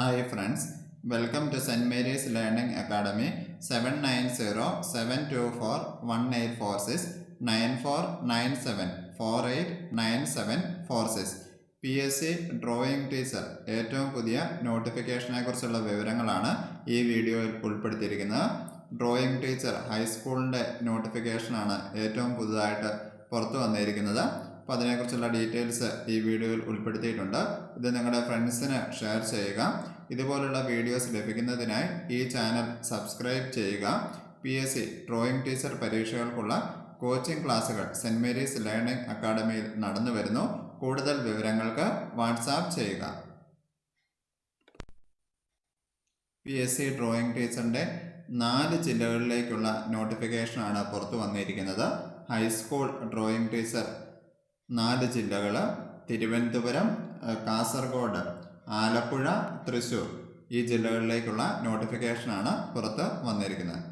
Hi friends welcome to Saint Mary's learning academy seven nine zero seven two four one eight four six nine four nine seven four eight nine seven four six P S C drawing teacher ഏറ്റവും പുതിയ നോട്ടിഫിക്കേഷനെ കുറിച്ചുള്ള വിവരങ്ങളാണ് ഈ വീഡിയോയിൽ ഉൾപ്പെടുത്തിയിരിക്കുന്നത് drawing teacher ഹൈസ്കൂളിൻ്റെ നോട്ടിഫിക്കേഷനാണ് ഏറ്റവും പുതുതായിട്ട് പുറത്തു വന്നിരിക്കുന്നത് അപ്പോൾ അതിനെക്കുറിച്ചുള്ള ഡീറ്റെയിൽസ് ഈ വീഡിയോയിൽ ഉൾപ്പെടുത്തിയിട്ടുണ്ട് ഇത് നിങ്ങളുടെ ഫ്രണ്ട്സിന് ഷെയർ ചെയ്യുക ഇതുപോലുള്ള വീഡിയോസ് ലഭിക്കുന്നതിനായി ഈ ചാനൽ സബ്സ്ക്രൈബ് ചെയ്യുക P S C drawing teacher പരീക്ഷകൾക്കുള്ള coaching ക്ലാസ്സുകൾ സെൻറ്റ് മേരീസ് ലേണിംഗ് അക്കാഡമിയിൽ നടന്നു വരുന്നു കൂടുതൽ വിവരങ്ങൾക്ക് വാട്സാപ്പ് ചെയ്യുക പി എസ് സി ഡ്രോയിങ് ടീച്ചറിൻ്റെ നാല് ജില്ലകളിലേക്കുള്ള നോട്ടിഫിക്കേഷനാണ് പുറത്തു വന്നിരിക്കുന്നത് ഹൈസ്കൂൾ ഡ്രോയിങ് ടീച്ചർ നാല് ജില്ലകൾ തിരുവനന്തപുരം കാസർഗോഡ് ആലപ്പുഴ തൃശൂർ ഈ ജില്ലകളിലേക്കുള്ള നോട്ടിഫിക്കേഷനാണ് പുറത്ത് വന്നിരിക്കുന്നത്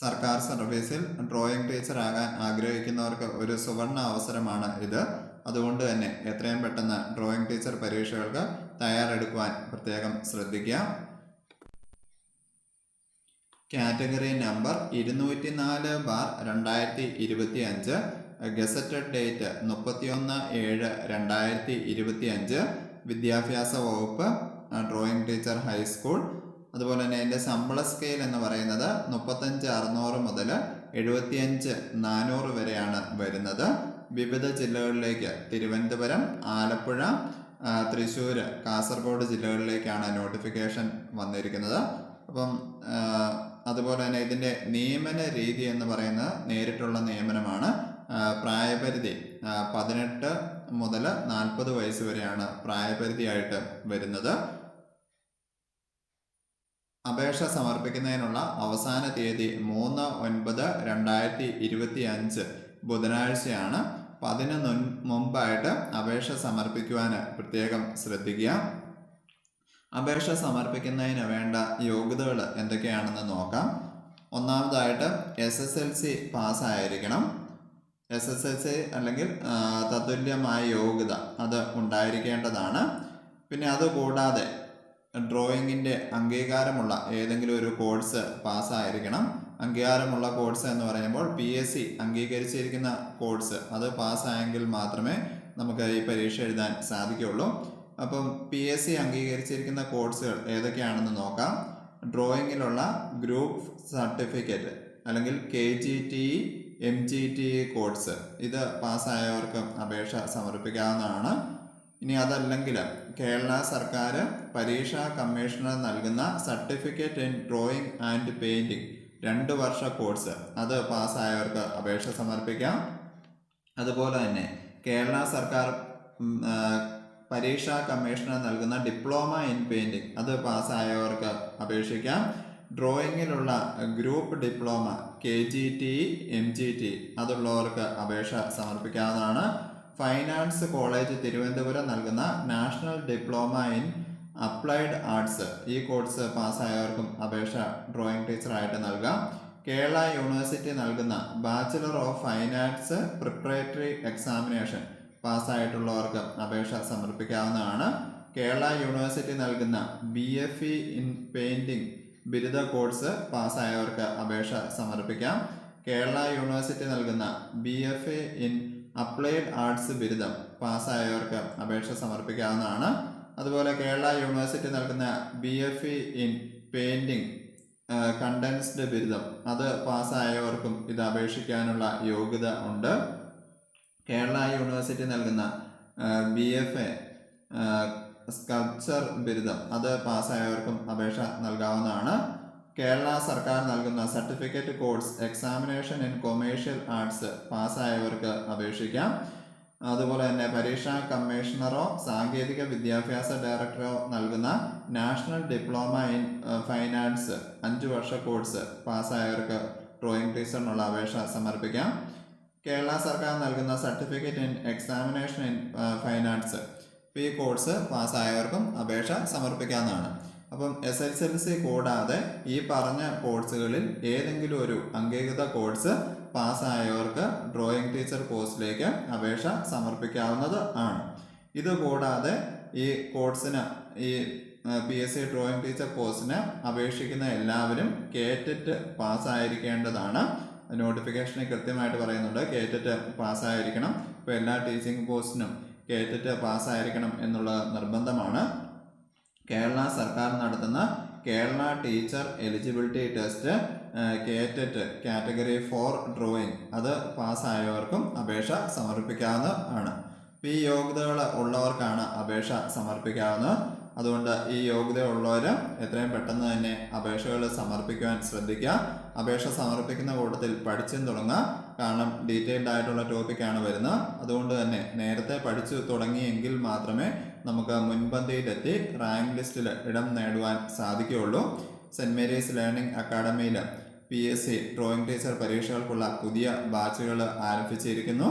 സർക്കാർ സർവീസിൽ ഡ്രോയിങ് ടീച്ചർ ആകാൻ ആഗ്രഹിക്കുന്നവർക്ക് ഒരു സുവർണ അവസരമാണ് ഇത് അതുകൊണ്ട് തന്നെ എത്രയും പെട്ടെന്ന് ഡ്രോയിങ് ടീച്ചർ പരീക്ഷകൾക്ക് തയ്യാറെടുക്കുവാൻ പ്രത്യേകം ശ്രദ്ധിക്കുക കാറ്റഗറി നമ്പർ ഇരുന്നൂറ്റി നാല് ബാർ രണ്ടായിരത്തി ഇരുപത്തി അഞ്ച് ഗസറ്റഡ് ഡേറ്റ് മുപ്പത്തിയൊന്ന് ഏഴ് രണ്ടായിരത്തി ഇരുപത്തി അഞ്ച് വിദ്യാഭ്യാസ വകുപ്പ് ഡ്രോയിങ് ടീച്ചർ ഹൈസ്കൂൾ അതുപോലെ തന്നെ എൻ്റെ ശമ്പള സ്കെയിൽ എന്ന് പറയുന്നത് മുപ്പത്തഞ്ച് അറുന്നൂറ് മുതൽ എഴുപത്തിയഞ്ച് നാനൂറ് വരെയാണ് വരുന്നത് വിവിധ ജില്ലകളിലേക്ക് തിരുവനന്തപുരം ആലപ്പുഴ തൃശ്ശൂർ കാസർഗോഡ് ജില്ലകളിലേക്കാണ് നോട്ടിഫിക്കേഷൻ വന്നിരിക്കുന്നത് അപ്പം അതുപോലെ തന്നെ ഇതിൻ്റെ നിയമന രീതി എന്ന് പറയുന്നത് നേരിട്ടുള്ള നിയമനമാണ് പ്രായപരിധി പതിനെട്ട് മുതൽ നാൽപ്പത് വയസ്സ് വരെയാണ് പ്രായപരിധിയായിട്ട് വരുന്നത് അപേക്ഷ സമർപ്പിക്കുന്നതിനുള്ള അവസാന തീയതി മൂന്ന് ഒൻപത് രണ്ടായിരത്തി ഇരുപത്തി അഞ്ച് ബുധനാഴ്ചയാണ് അപ്പം അതിന് മുൻപായിട്ട് അപേക്ഷ സമർപ്പിക്കുവാൻ പ്രത്യേകം ശ്രദ്ധിക്കുക അപേക്ഷ സമർപ്പിക്കുന്നതിന് വേണ്ട യോഗ്യതകൾ എന്തൊക്കെയാണെന്ന് നോക്കാം ഒന്നാമതായിട്ട് എസ് എസ് എൽ സി പാസ്സായിരിക്കണം എസ് എസ് എൽ സി അല്ലെങ്കിൽ തത്തുല്യമായ യോഗ്യത അത് ഉണ്ടായിരിക്കേണ്ടതാണ് പിന്നെ അതുകൂടാതെ ഡ്രോയിങ്ങിൻ്റെ അംഗീകാരമുള്ള ഏതെങ്കിലും ഒരു കോഴ്സ് പാസ്സായിരിക്കണം അംഗീകാരമുള്ള കോഴ്സ് എന്ന് പറയുമ്പോൾ പി എസ് സി അംഗീകരിച്ചിരിക്കുന്ന കോഴ്സ് അത് പാസ്സായെങ്കിൽ മാത്രമേ നമുക്ക് ഈ പരീക്ഷ എഴുതാൻ സാധിക്കുകയുള്ളൂ അപ്പം പി എസ് സി അംഗീകരിച്ചിരിക്കുന്ന കോഴ്സുകൾ ഏതൊക്കെയാണെന്ന് നോക്കാം ഡ്രോയിങ്ങിലുള്ള ഗ്രൂപ്പ് സർട്ടിഫിക്കറ്റ് അല്ലെങ്കിൽ K G T M G T course ഇത് പാസ്സായവർക്ക് അപേക്ഷ സമർപ്പിക്കാവുന്നതാണ് ഇനി അതല്ലെങ്കിൽ കേരള സർക്കാർ പരീക്ഷാ കമ്മീഷണർ നൽകുന്ന certificate in drawing and painting രണ്ട് വർഷ കോഴ്സ് അത് പാസ്സായവർക്ക് അപേക്ഷ സമർപ്പിക്കാം അതുപോലെ തന്നെ കേരള സർക്കാർ പരീക്ഷാ കമ്മീഷണർ നൽകുന്ന ഡിപ്ലോമ ഇൻ പെയിൻറ്റിംഗ് അത് പാസ്സായവർക്ക് അപേക്ഷിക്കാം ഡ്രോയിങ്ങിലുള്ള group diploma K G T M G T അതുള്ളവർക്ക് അപേക്ഷ സമർപ്പിക്കാവുന്നതാണ് ഫൈനാൻസ് കോളേജ് തിരുവനന്തപുരം നൽകുന്ന national diploma in applied arts ഈ കോഴ്സ് പാസ്സായവർക്കും അപേക്ഷ ഡ്രോയിങ് ടീച്ചറായിട്ട് നൽകാം കേരള യൂണിവേഴ്സിറ്റി നൽകുന്ന bachelor of fine arts preparatory examination പാസ്സായിട്ടുള്ളവർക്ക് അപേക്ഷ സമർപ്പിക്കാവുന്നതാണ് കേരള യൂണിവേഴ്സിറ്റി നൽകുന്ന B F E in painting ബിരുദ കോഴ്സ് പാസ്സായവർക്ക് അപേക്ഷ സമർപ്പിക്കാം കേരള യൂണിവേഴ്സിറ്റി നൽകുന്ന B F A in applied arts ബിരുദം പാസ്സായവർക്ക് അപേക്ഷ സമർപ്പിക്കാവുന്നതാണ് അതുപോലെ കേരള യൂണിവേഴ്സിറ്റി നൽകുന്ന B F E in painting condensed ബിരുദം അത് പാസ്സായവർക്കും ഇത് അപേക്ഷിക്കാനുള്ള യോഗ്യത ഉണ്ട് കേരള യൂണിവേഴ്സിറ്റി നൽകുന്ന ബി എഫ് എ സ്കൾപ്ചർ ബിരുദം അത് പാസ്സായവർക്കും അപേക്ഷ നൽകാവുന്നതാണ് കേരള സർക്കാർ നൽകുന്ന certificate course examination in commercial arts പാസ്സായവർക്ക് അപേക്ഷിക്കാം അതുപോലെ തന്നെ പരീക്ഷാ കമ്മീഷണറോ സാങ്കേതിക വിദ്യാഭ്യാസ ഡയറക്ടറോ നൽകുന്ന നാഷണൽ ഡിപ്ലോമ ഇൻ ഫൈനാൻസ് അഞ്ച് വർഷ കോഴ്സ് പാസ്സായവർക്ക് ഡ്രോയിങ് ടീച്ചറിനുള്ള അപേക്ഷ സമർപ്പിക്കാം കേരള സർക്കാർ നൽകുന്ന certificate in examination in fine arts ഈ കോഴ്സ് പാസ്സായവർക്കും അപേക്ഷ സമർപ്പിക്കാവുന്നതാണ് അപ്പം എസ് എസ് എൽ സി കൂടാതെ ഈ പറഞ്ഞ കോഴ്സുകളിൽ ഏതെങ്കിലും ഒരു അംഗീകൃത കോഴ്സ് പാസ്സായവർക്ക് ഡ്രോയിങ് ടീച്ചർ പോസ്റ്റിലേക്ക് അപേക്ഷ സമർപ്പിക്കാവുന്നത് ആണ് ഇതുകൂടാതെ ഈ കോഴ്സിന് ഈ P S C drawing teacher കോഴ്സിന് അപേക്ഷിക്കുന്ന എല്ലാവരും കേറ്റിറ്റ് പാസ്സായിരിക്കേണ്ടതാണ് നോട്ടിഫിക്കേഷനിൽ കൃത്യമായിട്ട് പറയുന്നുണ്ട് കേറ്ററ്റ് പാസ്സായിരിക്കണം ഇപ്പോൾ എല്ലാ ടീച്ചിങ് പോസ്റ്റിനും കേറ്ററ്റ് പാസ്സായിരിക്കണം എന്നുള്ള നിർബന്ധമാണ് കേരള സർക്കാർ നടത്തുന്ന Kerala teacher eligibility test KTET category four drawing അത് പാസ്സായവർക്കും അപേക്ഷ സമർപ്പിക്കാവുന്ന ആണ് ഈ യോഗ്യതകൾ ഉള്ളവർക്കാണ് അപേക്ഷ സമർപ്പിക്കാവുന്നത് അതുകൊണ്ട് ഈ യോഗ്യതയുള്ളവർ എത്രയും പെട്ടെന്ന് തന്നെ അപേക്ഷകൾ സമർപ്പിക്കുവാൻ ശ്രദ്ധിക്കുക അപേക്ഷ സമർപ്പിക്കുന്ന കൂട്ടത്തിൽ പഠിച്ചും തുടങ്ങുക കാരണം ഡീറ്റെയിൽഡ് ആയിട്ടുള്ള ടോപ്പിക്കാണ് വരുന്നത് അതുകൊണ്ട് തന്നെ നേരത്തെ പഠിച്ചു തുടങ്ങിയെങ്കിൽ മാത്രമേ നമുക്ക് മുൻപന്തിയിലെത്തി റാങ്ക് ലിസ്റ്റിൽ ഇടം നേടുവാൻ സാധിക്കുകയുള്ളൂ Saint Mary's learning അക്കാഡമിയിൽ P S C drawing teacher പരീക്ഷകൾക്കുള്ള പുതിയ ബാച്ചുകൾ ആരംഭിച്ചിരിക്കുന്നു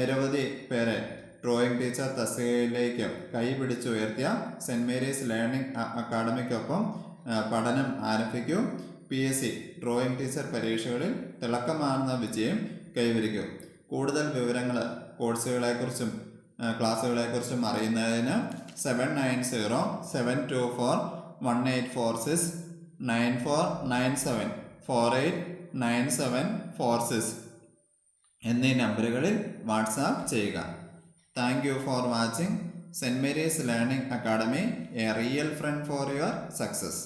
നിരവധി പേരെ ഡ്രോയിങ് ടീച്ചർ തസ്തികയിലേക്ക് കൈപിടിച്ചുയർത്തിയ സെൻറ് മേരീസ് ലേണിംഗ് അക്കാഡമിക്കൊപ്പം പഠനം ആരംഭിക്കൂ P S C drawing teacher പരീക്ഷകളിൽ തിളക്കമാർന്ന വിജയം കൈവരിക്കൂ കൂടുതൽ വിവരങ്ങൾ കോഴ്സുകളെക്കുറിച്ചും ക്ലാസ്സുകളെക്കുറിച്ചും അറിയുന്നതിന് seven nine zero seven two four one eight four six nine four nine seven four eight nine seven four six എന്നീ നമ്പറുകളിൽ വാട്സാപ്പ് ചെയ്യുക Thank you for watching St. Mary's Learning Academy, a real friend for your success.